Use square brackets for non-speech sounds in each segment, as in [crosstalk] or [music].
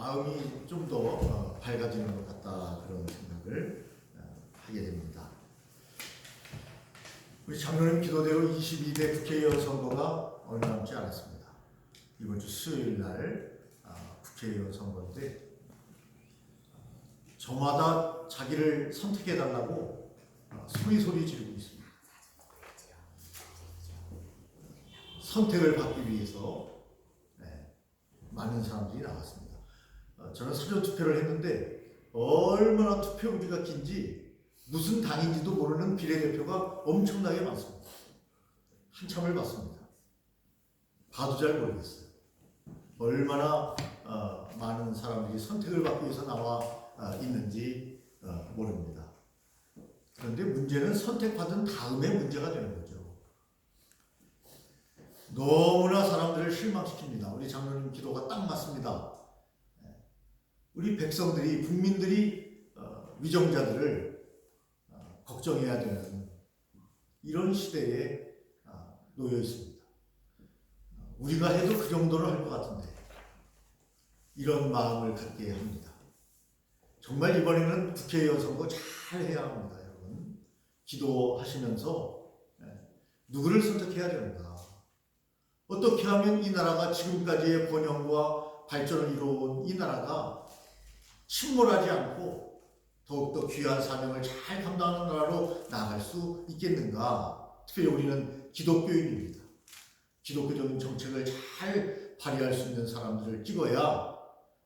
마음이 좀더 어, 밝아지는 것 같다 그런 생각을 어, 하게 됩니다. 우리 장로님 기도대로 22대 국회의원 선거가 얼마 남지 않았습니다. 이번 주 수요일 날 아, 국회의원 선거인데 저마다 자기를 선택해 달라고 어, 소리 소리 지르고 있습니다. 선택을 받기 위해서 네, 많은 사람들이 나왔습니다. 어, 저는 사전 투표를 했는데 얼마나 투표기가 긴지 무슨 당인지도 모르는 비례대표가 엄청나게 많습니다. 한참을 봤습니다. 봐도 잘 모르겠어요. 얼마나 어, 많은 사람들이 선택을 받기 위해서 나와 어, 있는지 어, 모릅니다. 그런데 문제는 선택받은 다음에 문제가 되는 거죠. 너무나 사람들을 실망시킵니다. 우리 장로님 기도가 딱 맞습니다. 예. 우리 백성들이 국민들이 어, 위정자들을 어, 걱정해야 되는 이런 시대에 아, 놓여 있습니다. 어, 우리가 해도 그 정도는 할것 같은데 이런 마음을 갖게 합니다. 정말 이번에는 국회의원 선거 잘 해야 합니다, 여러분. 기도하시면서 예, 누구를 선택해야 되는가? 어떻게 하면 이 나라가 지금까지의 번영과 발전을 이루어온 이 나라가 침몰하지 않고 더욱더 귀한 사명을 잘 감당하는 나라로 나아갈 수 있겠는가? 특별히 우리는 기독교인입니다. 기독교적인 정책을 잘 발휘할 수 있는 사람들을 찍어야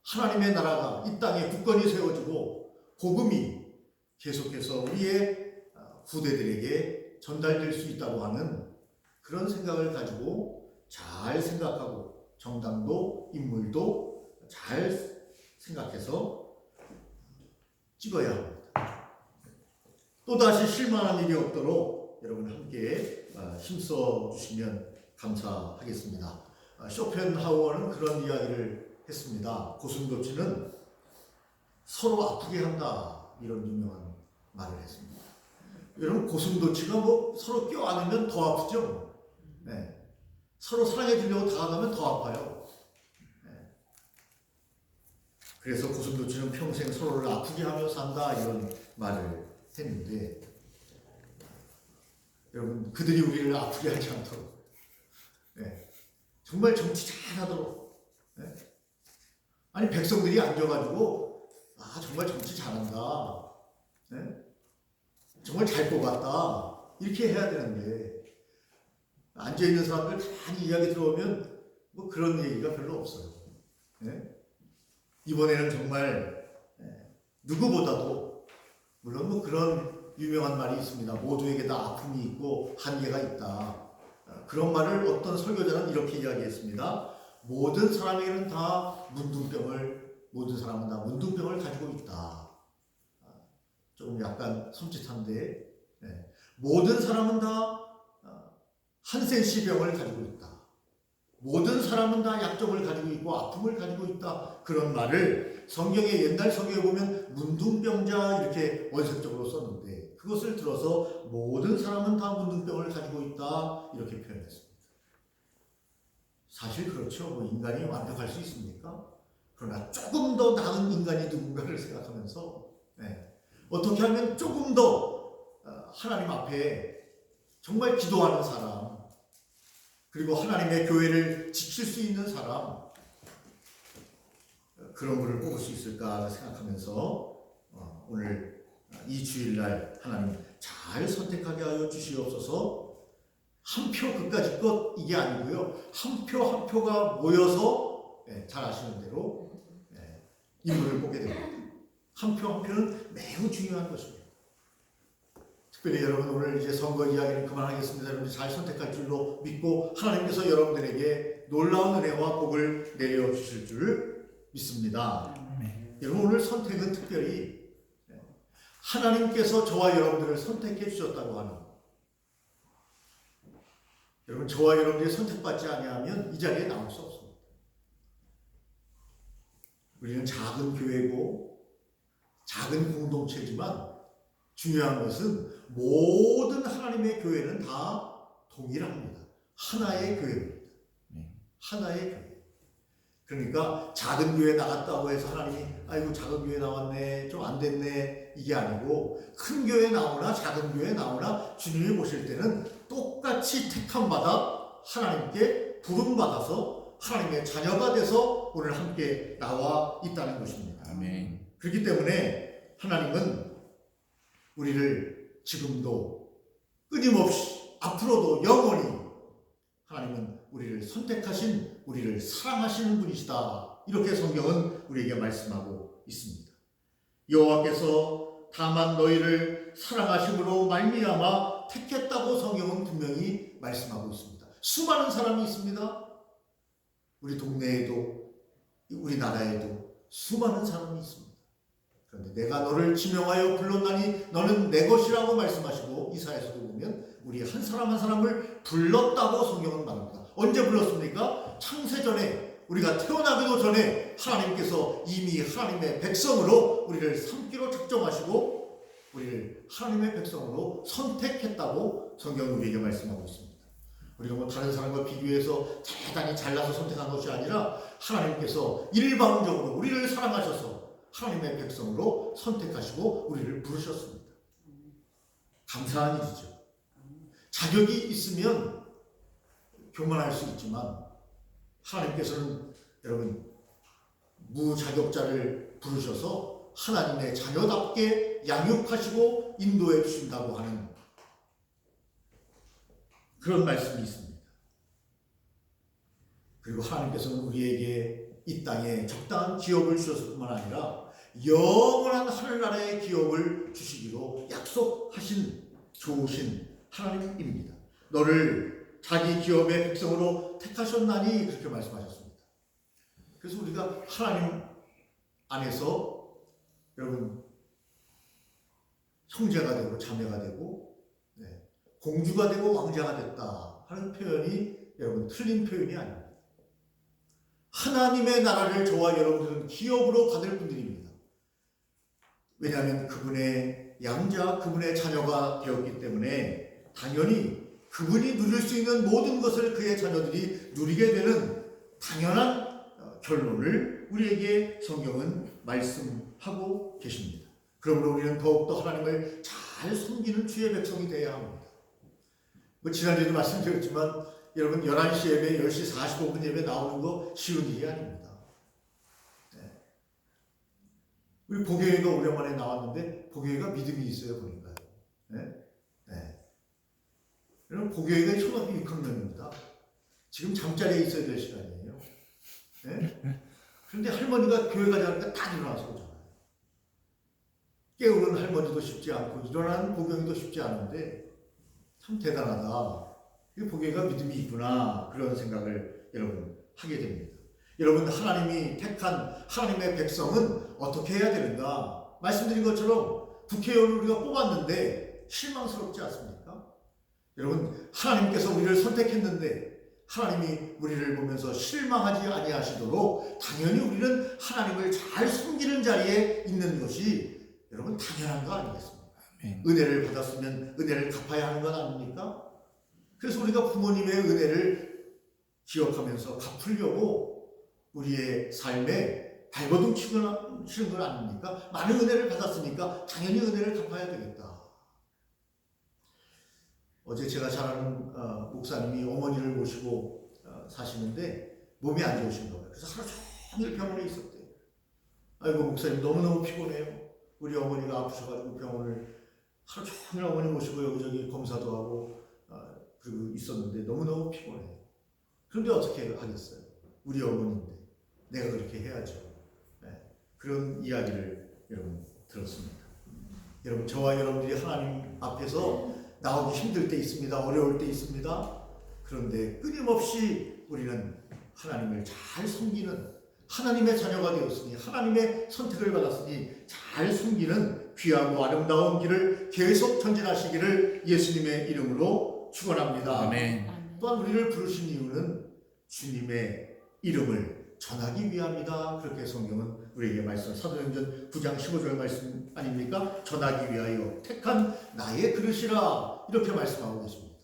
하나님의 나라가 이 땅에 국권이 세워지고 복음이 계속해서 우리의 어, 후대들에게 전달될 수 있다고 하는 그런 생각을 가지고 잘 생각하고 정당도 인물도 잘 생각해서 찍어야 합니다. 또다시 실망한 일이 없도록 여러분 함께 어, 힘써 주시면 감사하겠습니다. 어, 쇼펜하우어는 그런 이야기를 했습니다. 고슴도치는 서로 아프게 한다 이런 유명한 말을 했습니다. 여러분 고슴도치가 뭐 서로 껴안으면 더 아프죠. 네. 서로 사랑해 주려고 다가가면 더 아파요. 네. 그래서 고슴도치는 평생 서로를 아프게 하며 산다 이런 말을 했는데 여러분 그들이 우리를 아프게 하지 않도록 네. 정말 정치 잘하도록 네. 아니 백성들이 앉아가지고 아 정말 정치 잘한다 네. 정말 잘 뽑았다 이렇게 해야 되는데 앉아 있는 사람들 많이 이야기 들어오면 뭐 그런 얘기가 별로 없어요. 네? 이번에는 정말 예, 누구보다도 물론 뭐 그런 유명한 말이 있습니다. 모두에게 다 아픔이 있고 한계가 있다. 어, 그런 말을 어떤 설교자는 이렇게 이야기했습니다. 모든 사람에게는 다 문둥병을 모든 사람은 다 문둥병을 가지고 있다. 어, 조금 약간 섬찟한데 예, 모든 사람은 다 한센시 병을 가지고 있다. 모든 사람은 다 약점을 가지고 있고 아픔을 가지고 있다. 그런 말을 성경의 옛날 성경에 보면 문둥병자 이렇게 원색적으로 썼는데 그것을 들어서 모든 사람은 다 문둥병을 가지고 있다. 이렇게 표현했습니다. 사실 그렇죠. 뭐 인간이 완벽할 수 있습니까? 그러나 조금 더 나은 인간이 누군가를 생각하면서 네. 어떻게 하면 조금 더 어, 하나님 앞에 정말 기도하는 사람, 그리고 하나님의 교회를 지킬 수 있는 사람, 그런 분을 뽑을 수 있을까 생각하면서 어, 오늘 이 주일날 하나님 잘 선택하게 하여 주시옵소서 한표 그까짓 것 이게 아니고요. 한 표 한 표가 모여서 예, 잘 아시는 대로 예, 인물을 뽑게 됩니다. 한 표 한 표는 매우 중요한 것입니다. 특별히 여러분 오늘 이제 선거 이야기는 그만하겠습니다. 여러분 잘 선택할 줄로 믿고 하나님께서 여러분들에게 놀라운 은혜와 복을 내려 주실 줄 믿습니다. 여러분 오늘 선택은 특별히 하나님께서 저와 여러분들을 선택해 주셨다고 하는 여러분 저와 여러분들이 선택받지 아니하면 이 자리에 나올 수 없습니다. 우리는 작은 교회고 작은 공동체지만 중요한 것은 모든 하나님의 교회는 다 동일합니다. 하나의 교회입니다. 네. 하나의 교회. 그러니까 작은 교회 나갔다고 해서 하나님이 아이고 작은 교회 나왔네 좀 안 됐네 이게 아니고 큰 교회 나오나 작은 교회 나오나 주님이 보실 때는 똑같이 택함 받아 하나님께 부름 받아서 하나님의 자녀가 돼서 오늘 함께 나와 있다는 것입니다. 아멘. 그렇기 때문에 하나님은 우리를 지금도 끊임없이 앞으로도 영원히 하나님은 우리를 선택하신 우리를 사랑하시는 분이시다. 이렇게 성경은 우리에게 말씀하고 있습니다. 여호와께서 다만 너희를 사랑하심으로 말미암아 택했다고 성경은 분명히 말씀하고 있습니다. 수많은 사람이 있습니다. 우리 동네에도 우리나라에도 수많은 사람이 있습니다. 그런데 내가 너를 지명하여 불렀나니 너는 내 것이라고 말씀하시고 이사에서도 보면 우리 한 사람 한 사람을 불렀다고 성경은 말합니다. 언제 불렀습니까? 창세전에 우리가 태어나기도 전에 하나님께서 이미 하나님의 백성으로 우리를 삼기로 작정하시고 우리를 하나님의 백성으로 선택했다고 성경은 우리에게 말씀하고 있습니다. 우리가 뭐 다른 사람과 비교해서 대단히 잘나서 선택한 것이 아니라 하나님께서 일방적으로 우리를 사랑하셔서 하나님의 백성으로 선택하시고 우리를 부르셨습니다. 감사한 일이죠. 자격이 있으면 교만할 수 있지만 하나님께서는 여러분 무자격자를 부르셔서 하나님의 자녀답게 양육하시고 인도해 주신다고 하는 그런 말씀이 있습니다. 그리고 하나님께서는 우리에게 이 땅에 적당한 기업을 주셨을 뿐만 아니라 영원한 하늘나라의 기업을 주시기로 약속하신 좋으신 하나님입니다. 너를 자기 기업의 백성으로 택하셨나니 그렇게 말씀하셨습니다. 그래서 우리가 하나님 안에서 여러분 형제가 되고 자매가 되고 네, 공주가 되고 왕자가 됐다 하는 표현이 여러분 틀린 표현이 아닙니다. 하나님의 나라를 저와 여러분들은 기업으로 받을 분들입니다. 왜냐하면 그분의 양자, 그분의 자녀가 되었기 때문에 당연히 그분이 누릴 수 있는 모든 것을 그의 자녀들이 누리게 되는 당연한 어, 결론을 우리에게 성경은 말씀하고 계십니다. 그러므로 우리는 더욱더 하나님을 잘 섬기는 주의 백성이 되어야 합니다. 뭐 지난주에도 말씀드렸지만 여러분 11시 예배, 10시 45분 예배 나오는 거 쉬운 일이 아닙니다. 네. 우리 보경이가 오랜만에 나왔는데 보경이가 믿음이 있어요 보니까요. 네? 네. 여러분 보경이가 초등학교 6학년입니다. 지금 잠자리에 있어야 될 시간이에요. 네? 그런데 할머니가 교회 가자니까 딱 일어나서 오잖아요. 깨우는 할머니도 쉽지 않고 일어나는 보경이도 쉽지 않은데 참 대단하다. 이 보기가 믿음이 있구나 그런 생각을 여러분 하게 됩니다. 여러분 하나님이 택한 하나님의 백성은 어떻게 해야 되는가? 말씀드린 것처럼 국회의원을 우리가 뽑았는데 실망스럽지 않습니까? 여러분 하나님께서 우리를 선택했는데 하나님이 우리를 보면서 실망하지 아니하시도록 당연히 우리는 하나님을 잘 숨기는 자리에 있는 것이 여러분 당연한 거 아니겠습니까? 아멘. 은혜를 받았으면 은혜를 갚아야 하는 건 아닙니까? 그래서 우리가 부모님의 은혜를 기억하면서 갚으려고 우리의 삶에 발버둥 치는 건 아닙니까? 많은 은혜를 받았으니까 당연히 은혜를 갚아야 되겠다. 어제 제가 잘 아는 어, 목사님이 어머니를 모시고 어, 사시는데 몸이 안 좋으신가 봐요. 그래서 하루 종일 병원에 있었대요. 아이고 목사님 너무너무 피곤해요. 우리 어머니가 아프셔가지고 병원을 하루 종일 어머니 모시고 여기저기 검사도 하고 어, 그리고 있었는데 너무너무 피곤해요. 그런데 어떻게 하겠어요? 우리 어머니인데 내가 그렇게 해야죠. 네, 그런 이야기를 여러분 들었습니다. 여러분 저와 여러분들이 하나님 앞에서 나오기 힘들 때 있습니다. 어려울 때 있습니다. 그런데 끊임없이 우리는 하나님을 잘 섬기는 하나님의 자녀가 되었으니 하나님의 선택을 받았으니 잘 숨기는 귀하고 아름다운 길을 계속 전진하시기를 예수님의 이름으로 축원합니다. 아멘. 또한 우리를 부르신 이유는 주님의 이름을 전하기 위함이다. 그렇게 성경은 우리에게 말씀 사도행전 9장 15절 말씀 아닙니까? 전하기 위하여 택한 나의 그릇이라 이렇게 말씀하고 계십니다.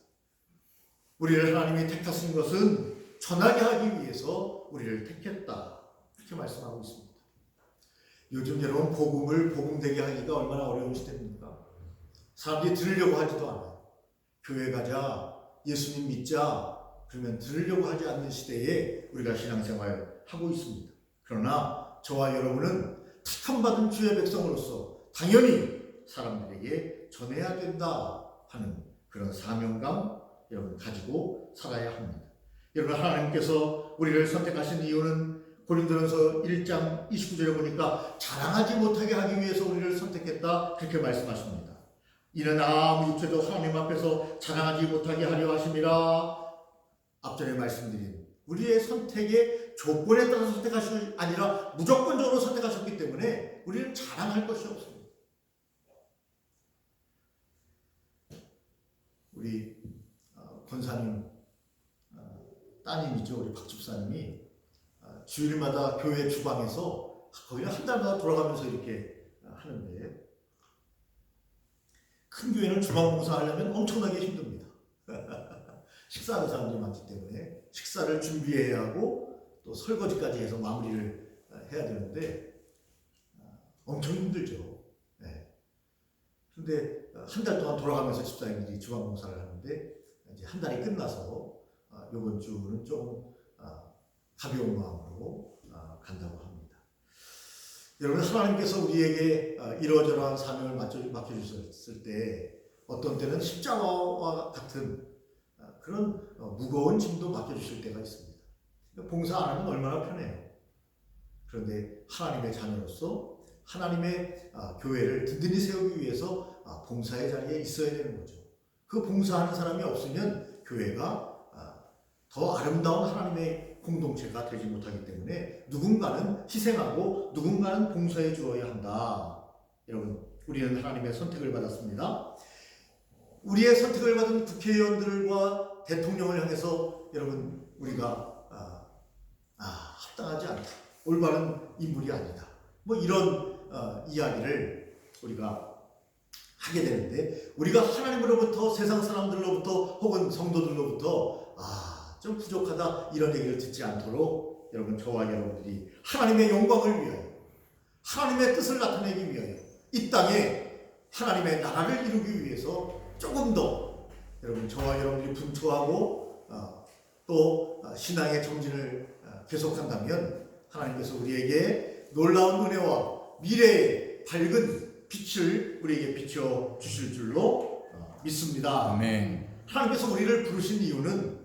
우리를 하나님이 택하신 것은 전하게 하기 위해서 우리를 택했다. 이렇게 말씀하고 있습니다. 요즘 여러분 복음을 복음되게 하기가 얼마나 어려운 시대입니까? 사람들이 들으려고 하지도 않아요. 교회 가자, 예수님 믿자, 그러면 들으려고 하지 않는 시대에 우리가 신앙생활 하고 있습니다. 그러나 저와 여러분은 택함받은 주의 백성으로서 당연히 사람들에게 전해야 된다 하는 그런 사명감 여러분 가지고 살아야 합니다. 여러분 하나님께서 우리를 선택하신 이유는 고린도전서 1장 29절에 보니까 자랑하지 못하게 하기 위해서 우리를 선택했다 그렇게 말씀하십니다. 이는 아무 육체도 하나님 앞에서 자랑하지 못하게 하려 하심이라 앞전에 말씀드린 우리의 선택의 조건에 따라서 선택하실 아니라 무조건적으로 선택하셨기 때문에 우리는 자랑할 것이 없습니다. 우리 어, 권사님 어, 따님이죠 우리 박 집사님이 어, 주일마다 교회 주방에서 거의 한 달마다 돌아가면서 이렇게 어, 하는데 큰 교회는 주방 봉사하려면 엄청나게 힘듭니다. [laughs] 식사하는 사람들이 많기 때문에 식사를 준비해야 하고 또 설거지까지 해서 마무리를 어, 해야 되는데 어, 엄청 힘들죠. 네. 근데 한 달 동안 돌아가면서 집사님들이 주방 봉사를 하는데 이제 한 달이 끝나서 어, 이번 주는 좀 어, 가벼운 마음으로 어, 간다고 합니다. 여러분 하나님께서 우리에게 어, 이러저러한 사명을 맡겨 맡겨주셨을 때 어떤 때는 십자가와 같은 어, 그런 어, 무거운 짐도 맡겨주실 때가 있습니다. 봉사 안 하면 얼마나 편해요. 그런데 하나님의 자녀로서 하나님의 아, 교회를 든든히 세우기 위해서 아, 봉사의 자리에 있어야 되는 거죠. 그 봉사하는 사람이 없으면 교회가 아, 더 아름다운 하나님의 공동체가 되지 못하기 때문에 누군가는 희생하고 누군가는 봉사해 주어야 한다. 여러분, 우리는 하나님의 선택을 받았습니다. 우리의 선택을 받은 국회의원들과 대통령을 향해서 여러분 우리가 아, 아, 합당하지 않다. 올바른 인물이 아니다. 뭐 이런 어, 이야기를 우리가 하게 되는데 우리가 하나님으로부터 세상 사람들로부터 혹은 성도들로부터 아, 좀 부족하다 이런 얘기를 듣지 않도록 여러분 저와 여러분들이 하나님의 영광을 위하여 하나님의 뜻을 나타내기 위하여 이 땅에 하나님의 나라를 이루기 위해서 조금 더 여러분 저와 여러분들이 분투하고 어, 또 어, 신앙의 정진을 어, 계속한다면 하나님께서 우리에게 놀라운 은혜와 미래의 밝은 빛을 우리에게 비춰 주실 줄로 어, 믿습니다. 아멘. 하나님께서 우리를 부르신 이유는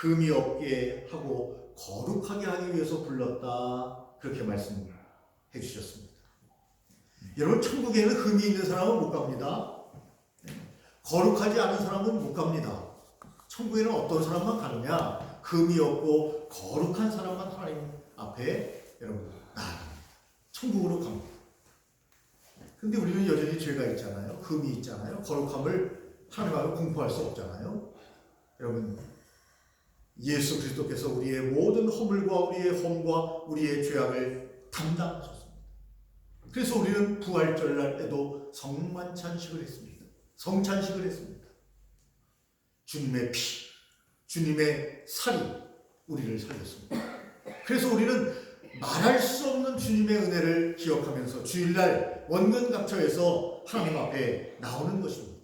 흠이 없게 하고 거룩하게 하기 위해서 불렀다. 그렇게 말씀해 주셨습니다. 여러분, 천국에는 흠이 있는 사람은 못 갑니다. 네. 거룩하지 않은 사람은 못 갑니다. 천국에는 어떤 사람만 가느냐? 흠이 없고 거룩한 사람만 하나님 앞에 여러분 나아갑니다. 천국으로 갑니다. 근데 우리는 여전히 죄가 있잖아요. 흠이 있잖아요. 거룩함을 하나님 앞에 공포할 수 없잖아요. 여러분, 예수 그리스도께서 우리의 모든 허물과 우리의 험과 우리의 죄악을 담당하셨습니다. 그래서 우리는 부활절날 때도 성만찬식을 했습니다. 성찬식을 했습니다. 주님의 피, 주님의 살이 우리를 살렸습니다. 그래서 우리는 말할 수 없는 주님의 은혜를 기억하면서 주일날 원근 각처에서 하나님 앞에 나오는 것입니다.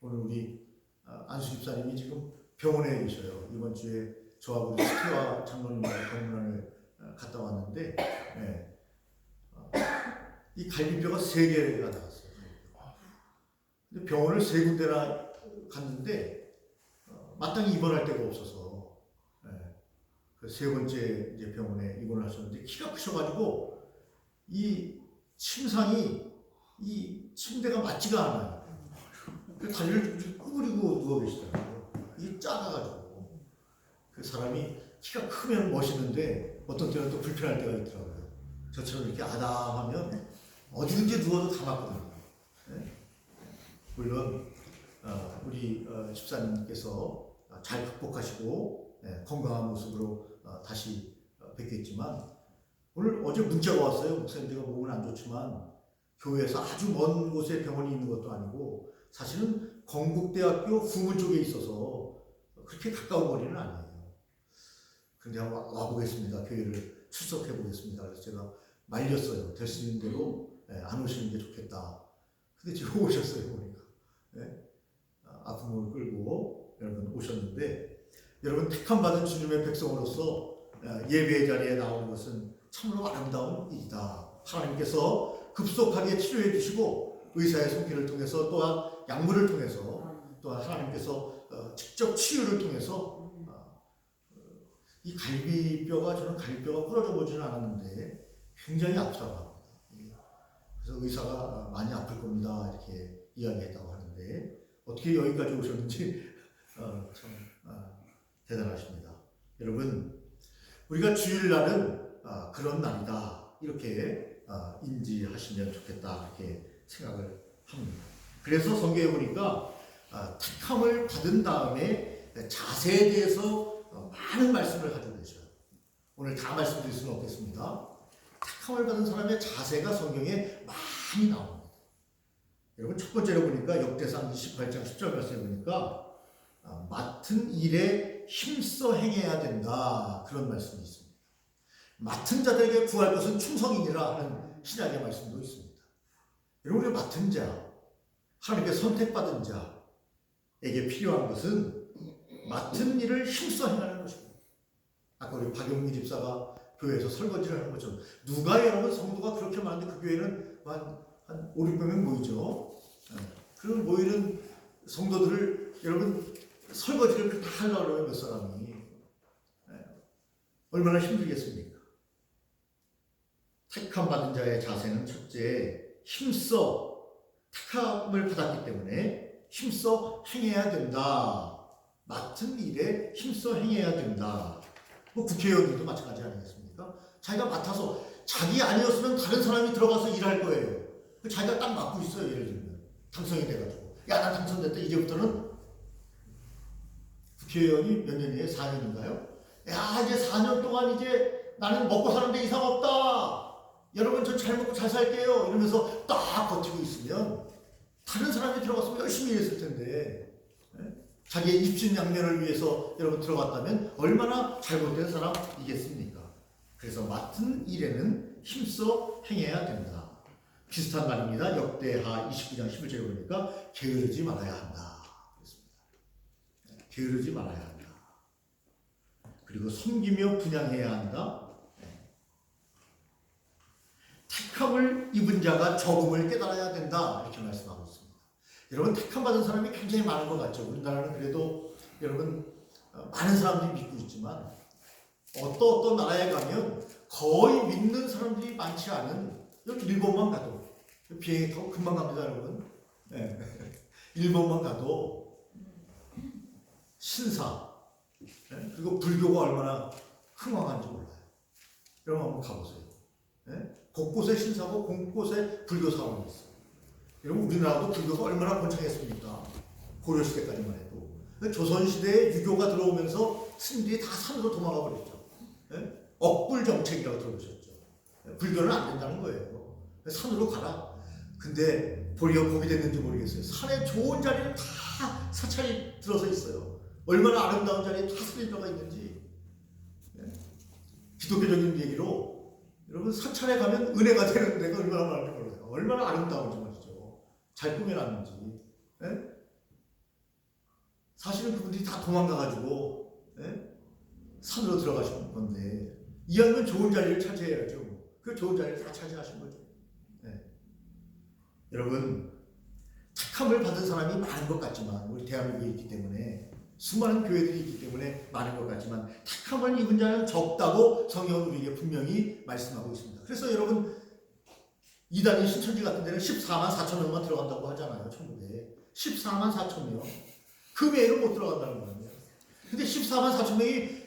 오늘 우리 아, 안수 집사님이 지금 병원에 계셔요. 이번 주에 저하고 우리 스티와 장로님과 병원을 어, 갔다 왔는데 예. 어, 이 갈비뼈가 세 개가 나갔어요. 근데 병원을 세 군데나 갔는데 어, 마땅히 입원할 데가 없어서 예. 그세 번째 이제 병원에 입원을 하셨는데 키가 크셔가지고 이 침상이 이 침대가 맞지가 않아요. 그 다리를 좀 구부리고 누워 계시더라고요. 작아가지고 그 사람이 키가 크면 멋있는데 어떤 때는 또 불편할 때가 있더라고요. 저처럼 이렇게 아담하면 어디든지 누워도 다 맞거든요. 네? 물론 어, 우리 어, 집사님께서 잘 극복하시고 예, 건강한 모습으로 어, 다시 어, 뵙겠지만 오늘 어제 문자가 왔어요. 목사님 제가 몸은 안 좋지만 교회에서 아주 먼 곳에 병원이 있는 것도 아니고 사실은 건국대학교 후문 쪽에 있어서 그렇게 가까운 거리는 아니에요. 그런데 한번 와보겠습니다. 교회를 출석해 보겠습니다. 그래서 제가 말렸어요. 될 수 있는 대로 예, 안 오시는 게 좋겠다. 근데 지금 [laughs] 오셨어요, 보니까. 예? 아, 아픔을 끌고 여러분 오셨는데 여러분 택함 받은 주님의 백성으로서 어, 예배의 자리에 나오는 것은 참으로 아름다운 일이다. 하나님께서 급속하게 치료해 주시고 의사의 손길을 통해서 또한 약물을 통해서 또한 하나님께서 어, 직접 치유를 통해서 어, 이 갈비뼈가 저는 갈비뼈가 부러져 보지는 않았는데 굉장히 아프다고 합니다. 예. 그래서 의사가 어, 많이 아플 겁니다 이렇게 이야기했다고 하는데 어떻게 여기까지 오셨는지 어, 참 어, 대단하십니다. 여러분 우리가 주일날은 아, 그런 날이다 이렇게 아, 인지하시면 좋겠다 이렇게 생각을 합니다. 그래서 성경에 보니까 아, 택함을 받은 다음에 자세에 대해서 어, 많은 말씀을 가지고 계셔요. 오늘 다 말씀드릴 수는 없겠습니다. 택함을 받은 사람의 자세가 성경에 많이 나옵니다. 여러분 첫 번째로 보니까 역대상 28장 10절 말씀에 보니까 아, 맡은 일에 힘써 행해야 된다 그런 말씀이 있습니다. 맡은 자들에게 구할 것은 충성이니라 하는 신약의 말씀도 있습니다. 여러분 우리 맡은 자, 하나님께 선택받은 자 에게 필요한 것은 맡은 일을 힘써 행하는 것입니다. 아까 우리 박용미 집사가 교회에서 설거지를 하는 것처럼 누가 여러분 성도가 그렇게 많은데 그 교회는 한, 한 5, 600명 모이죠. 네. 그런 모이는 성도들을 여러분 설거지를 다 하려고 그러면 몇 사람이 네. 얼마나 힘들겠습니까? 택함 받은 자의 자세는 첫째 힘써 택함을 받았기 때문에 힘써 행해야 된다. 맡은 일에 힘써 행해야 된다. 뭐 국회의원들도 마찬가지 아니겠습니까? 자기가 맡아서 자기 아니었으면 다른 사람이 들어가서 일할 거예요. 자기가 딱 맡고 있어요. 예를 들면 당선이 돼가지고 야난 당선됐다 이제부터는 국회의원이 몇 년이에요? 4년인가요? 야 이제 4년 동안 이제 나는 먹고 사는데 이상 없다. 여러분 저 잘 먹고 잘 살게요. 이러면서 딱 버티고 있으면 다른 사람이 들어갔으면 열심히 일했을 텐데 예? 자기의 입신 양면을 위해서 여러분 들어갔다면 얼마나 잘못된 사람이겠습니까? 그래서 맡은 일에는 힘써 행해야 된다. 비슷한 말입니다. 역대하 29장 11절에 보니까 게으르지 말아야 한다. 그랬습니다. 예, 게으르지 말아야 한다. 그리고 섬기며 분양해야 한다. 예. 택함을 입은 자가 적음을 깨달아야 된다. 이렇게 말씀하고 있습니다. 여러분 택함 받은 사람이 굉장히 많은 것 같죠. 우리나라는 그래도 여러분 어, 많은 사람들이 믿고 있지만 어떤 어떤 나라에 가면 거의 믿는 사람들이 많지 않은 일본만 가도 비행이 타고 금방 갑니다, 여러분. 네. [laughs] 일본만 가도 신사 네? 그리고 불교가 얼마나 흥왕한지 몰라요. 여러분 한번 가보세요. 네? 곳곳에 신사고 곳곳에 불교 사원이 있어요. 여러분 우리나라도 불교가 얼마나 번창했습니까? 고려 시대까지만 해도 조선시대에 유교가 들어오면서 스님들이 다 산으로 도망가 버렸죠. 예? 억불 정책이라고 들어보셨죠. 예, 불교는 안 된다는 거예요. 산으로 가라. 근데 보리가 복이 됐는지 모르겠어요. 산에 좋은 자리는 다 사찰이 들어서 있어요. 얼마나 아름다운 자리에 다 산이 들어가 있는지. 예? 기독교적인 얘기로 여러분 사찰에 가면 은혜가 되는 데가 얼마나 많은지 몰라요. 얼마나 아름다운지. 잘 꾸며놨는지. 예? 사실은 그분들이 다 도망가가지고 예? 산으로 들어가신 건데 이왕이면 좋은 자리를 차지해야죠. 그 좋은 자리를 다 차지하신 거죠. 예. 여러분 택함을 받은 사람이 많은 것 같지만 우리 대한민국에 있기 때문에 수많은 교회들이 있기 때문에 많은 것 같지만 택함을 입은 자는 적다고 성경은 우리에게 분명히 말씀하고 있습니다. 그래서 여러분 이단이 신천지 같은 데는 14만 4천 명만 들어간다고 하잖아요. 천국에 14만 4천 명. 그 외에는 못 들어간다는 거예요. 근데 14만 4천 명이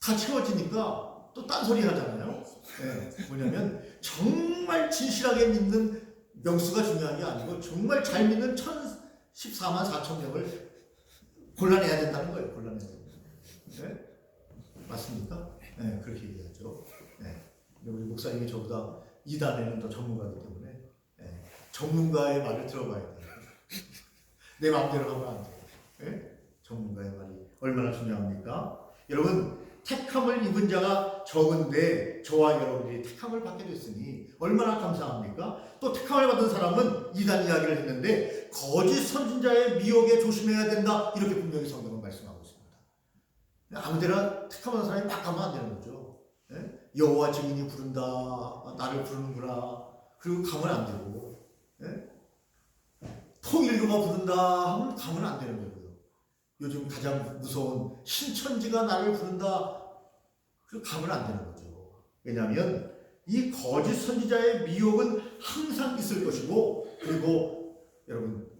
다 채워지니까 또 딴소리 하잖아요. 네, 뭐냐면 정말 진실하게 믿는 명수가 중요한 게 아니고 정말 잘 믿는 1,014만 4천 명을 골라내야 된다는 거예요. 골라내야 된다. 네? 맞습니까? 네, 그렇게 얘기하죠. 네. 우리 목사님이 저보다 이단에는 더 전문가이기 때문에 네, 전문가의 말을 들어봐야 돼요. [laughs] 내 마음대로 하면 안 돼요. 네? 전문가의 말이 얼마나 중요합니까? 여러분 택함을 입은 자가 적은데 저와 여러분들이 택함을 받게 됐으니 얼마나 감사합니까? 또 택함을 받은 사람은 이단 이야기를 했는데 거짓 선진자의 미혹에 조심해야 된다 이렇게 분명히 성경은 말씀하고 있습니다. 아무데나 택함받은 사람이 막 가면 안 되는 거죠. 예? 여호와 증인이 부른다 아, 나를 부르는구나 그리고 가면 안 되고 예? 통일교가 부른다 하면 가면 안 되는 거고요. 요즘 가장 무서운 신천지가 나를 부른다. 그 가면 안 되는 거죠. 왜냐하면 이 거짓 선지자의 미혹은 항상 있을 것이고 그리고 여러분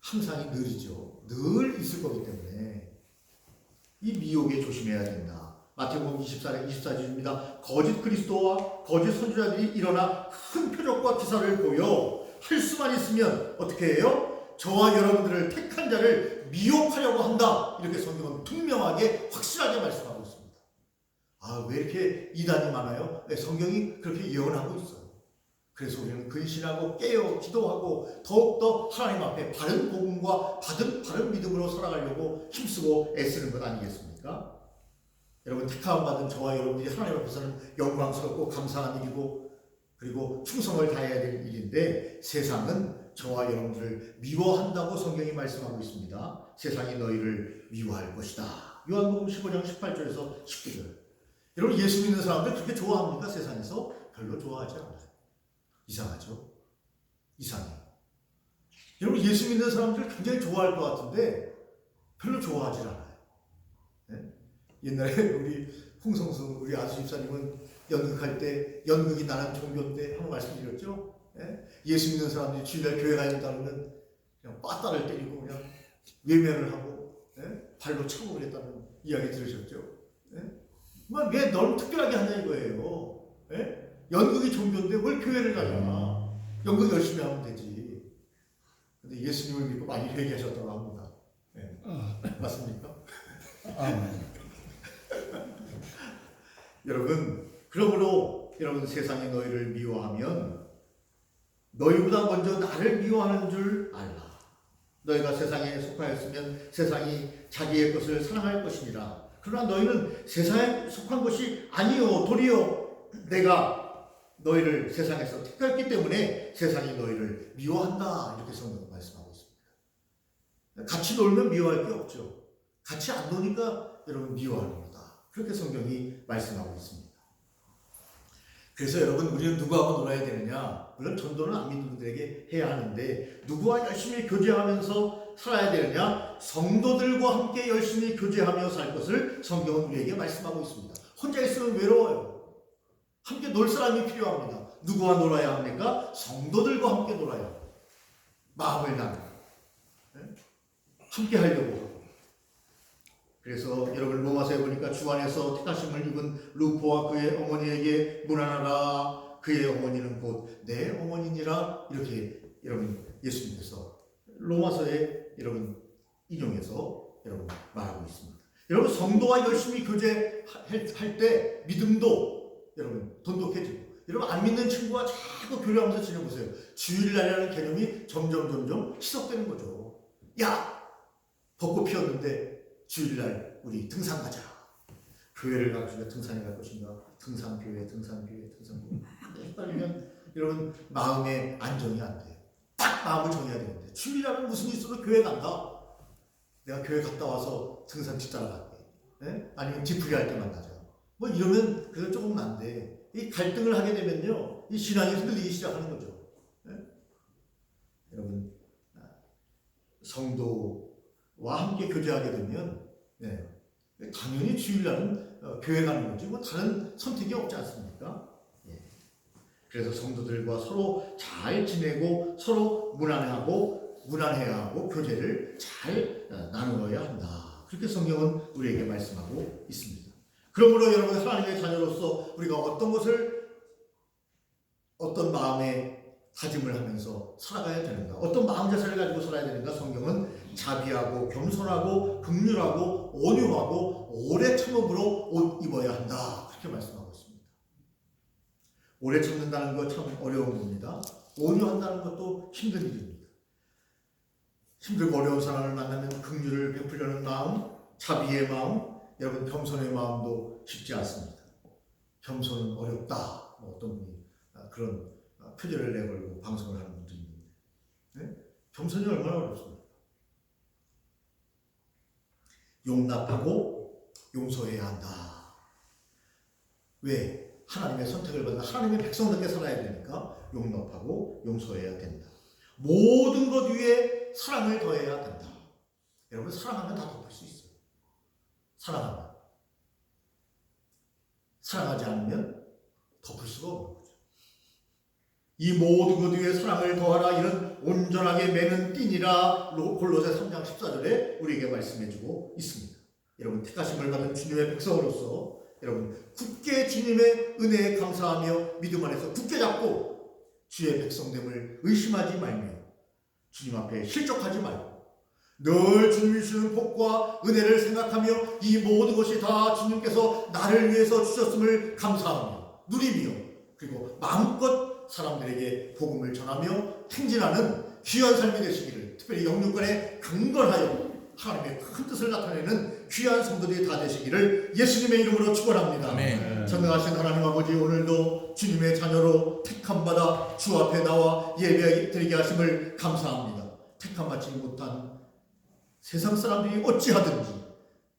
항상이 늘이죠. 늘 있을 거기 때문에 이 미혹에 조심해야 된다. 마태복음 24장 24절입니다. 거짓 그리스도와 거짓 선지자들이 일어나 큰 표적과 기사를 보여 할 수만 있으면 어떻게 해요? 저와 여러분들을 택한 자를 미혹하려고 한다. 이렇게 성경은 분명하게 확실하게 말씀하고 있습니다. 아, 왜 이렇게 이단이 많아요? 네, 성경이 그렇게 예언하고 있어요. 그래서 우리는 근신하고 깨어 기도하고 더욱더 하나님 앞에 바른 복음과 받은 바른 믿음으로 살아가려고 힘쓰고 애쓰는 것 아니겠습니까? 여러분 택함 받은 저와 여러분들이 하나님 앞에서는 영광스럽고 감사한 일이고 그리고 충성을 다해야 될 일인데 세상은 저와 여러분들을 미워한다고 성경이 말씀하고 있습니다. 세상이 너희를 미워할 것이다. 요한복음 15장 18절에서 19절. 여러분 예수 믿는 사람들 그렇게 좋아합니까? 세상에서 별로 좋아하지 않아요. 이상하죠? 이상해요. 여러분 예수 믿는 사람들 굉장히 좋아할 것 같은데 별로 좋아하지 않아요. 네? 옛날에 [laughs] 우리 홍성수 우리 아수 집사님은 연극할 때 연극이 나는 종교인데 한번 말씀드렸죠. 예? 예수 믿는 사람들이 주일날 교회 가야 된다 그러면 그냥 빠따를 때리고 그냥 외면을 하고 예? 발로 차고 그랬다는 이야기 들으셨죠. 예? 뭐왜 너를 특별하게 하냐 이거예요. 예? 연극이 종교인데 뭘 교회를 가냐. 연극 열심히 하면 되지. 근데 예수님을 믿고 많이 회개하셨다고 합니다. 예. 맞습니까? 아멘. 여러분, 그러므로 여러분 세상이 너희를 미워하면 너희보다 먼저 나를 미워하는 줄 알라. 너희가 세상에 속하였으면 세상이 자기의 것을 사랑할 것이니라. 그러나 너희는 세상에 속한 것이 아니요 도리어 내가 너희를 세상에서 택했기 때문에 세상이 너희를 미워한다. 이렇게 성경은 말씀하고 있습니다. 같이 놀면 미워할 게 없죠. 같이 안 노니까 여러분 미워하는. 그렇게 성경이 말씀하고 있습니다. 그래서 여러분 우리는 누구하고 놀아야 되느냐? 물론 전도는 안 믿는 분들에게 해야 하는데 누구와 열심히 교제하면서 살아야 되느냐? 성도들과 함께 열심히 교제하며 살 것을 성경은 우리에게 말씀하고 있습니다. 혼자 있으면 외로워요. 함께 놀 사람이 필요합니다. 누구와 놀아야 합니까? 성도들과 함께 놀아요. 마음을 나누고 네? 함께 하려고. 그래서 여러분 로마서에 보니까 주 안에서 택하심을 입은 루포와 그의 어머니에게 문안하라 그의 어머니는 곧 내 어머니니라 이렇게 여러분 예수님께서 로마서에 여러분 인용해서 여러분 말하고 있습니다. 여러분 성도와 열심히 교제할 때 믿음도 여러분 돈독해지고 여러분 안 믿는 친구와 자꾸 교류하면서 지내보세요. 주일날이라는 개념이 점점 점점 희석되는 거죠. 야 벚꽃 피었는데 주일날 우리 등산 가자. 교회를 등산에 갈 것인가? 등산 교회, 등산 교회, 등산 교회. 막 헷갈리면 여러분 마음의 안정이 안 돼요. 딱 마음을 정해야 되는데 주일날은 무슨 일 있어도 교회 간다. 내가 교회 갔다 와서 등산 뒤따라 갈게. 예? 아니면 뒤풀이 할때 만나자. 뭐 이러면 그래도 조금 난데 이 갈등을 하게 되면요 이 신앙이 흔들리기 시작하는 거죠. 예? 여러분 아, 성도와 함께 교제하게 되면 네, 당연히 주일날은 어, 교회 가는 거지 뭐 다른 선택이 없지 않습니까? 예. 그래서 성도들과 서로 잘 지내고 서로 무난하고 무난해야 하고 교제를 잘 어, 나누어야 한다. 그렇게 성경은 우리에게 말씀하고 있습니다. 그러므로 여러분 하나님의 자녀로서 우리가 어떤 것을 어떤 마음의 다짐을 하면서 살아가야 되는가? 어떤 마음 자세를 가지고 살아야 되는가? 성경은 자비하고 겸손하고 긍휼하고 온유하고 오래 참음으로 옷 입어야 한다. 그렇게 말씀하고 있습니다. 오래 참는다는 거 참 어려운 겁니다. 온유한다는 것도 힘든 일입니다. 힘들고 어려운 사람을 만나면 긍휼을 베풀려는 마음, 자비의 마음, 여러분 겸손의 마음도 쉽지 않습니다. 겸손은 어렵다. 뭐 어떤 분이 아, 그런 아, 표절을 내걸고 방송을 하는 분도 있는데 네? 겸손이 얼마나 어렵습니까? 용납하고 용서해야 한다. 왜? 하나님의 선택을 받은 하나님의 백성답게 살아야 되니까 용납하고 용서해야 된다. 모든 것 위에 사랑을 더해야 된다. 여러분 사랑하면 다 덮을 수 있어요. 사랑하면. 사랑하지 않으면 덮을 수가 거죠. 이 모든 것 위에 사랑을 더하라 이런 온전하게 매는 띠니라 골로새 3장 14절에 우리에게 말씀해주고 있습니다. 여러분 택하심을 받은 주님의 백성으로서 여러분 굳게 주님의 은혜에 감사하며 믿음 안에서 굳게 잡고 주의 백성됨을 의심하지 말며 주님 앞에 실족하지 말고 늘 주님이 주시는 복과 은혜를 생각하며 이 모든 것이 다 주님께서 나를 위해서 주셨음을 감사하며 누리며 그리고 마음껏 사람들에게 복음을 전하며 행진하는 귀한 삶이 되시기를 특별히 영육간에 강건하여 하나님의 큰 뜻을 나타내는 귀한 성도들이 다 되시기를 예수님의 이름으로 축원합니다. 전능하신 하나님 아버지 오늘도 주님의 자녀로 택함 받아 주 앞에 나와 예배 드리게 하심을 감사합니다. 택함 받지 못한 세상 사람들이 어찌하든지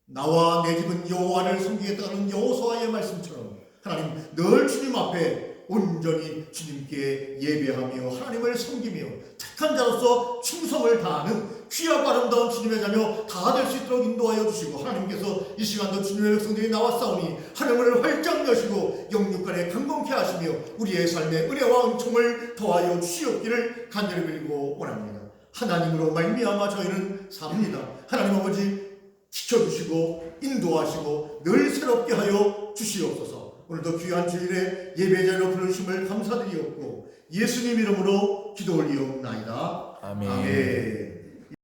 나와 내 집은 여호와를 섬기겠다는 여호수아의 말씀처럼 하나님 늘 주님 앞에 온전히 주님께 예배하며 하나님을 섬기며 착한 자로서 충성을 다하는 귀하고 아름다운 주님의 자녀 다 될 수 있도록 인도하여 주시고 하나님께서 이 시간도 주님의 백성들이 나왔사오니 하늘문을 활짝 여시고 영육간에 강건케 하시며 우리의 삶에 은혜와 은총을 더하여 주시옵기를 간절히 빌고 원합니다. 하나님으로 말미암아 저희는 삽니다. 하나님 아버지 지켜주시고 인도하시고 늘 새롭게 하여 주시옵소서. 오늘도 귀한 주일에 예배자로 부르심을 감사드리옵고 예수님 이름으로 기도 올리옵나이다. 아멘. 아멘.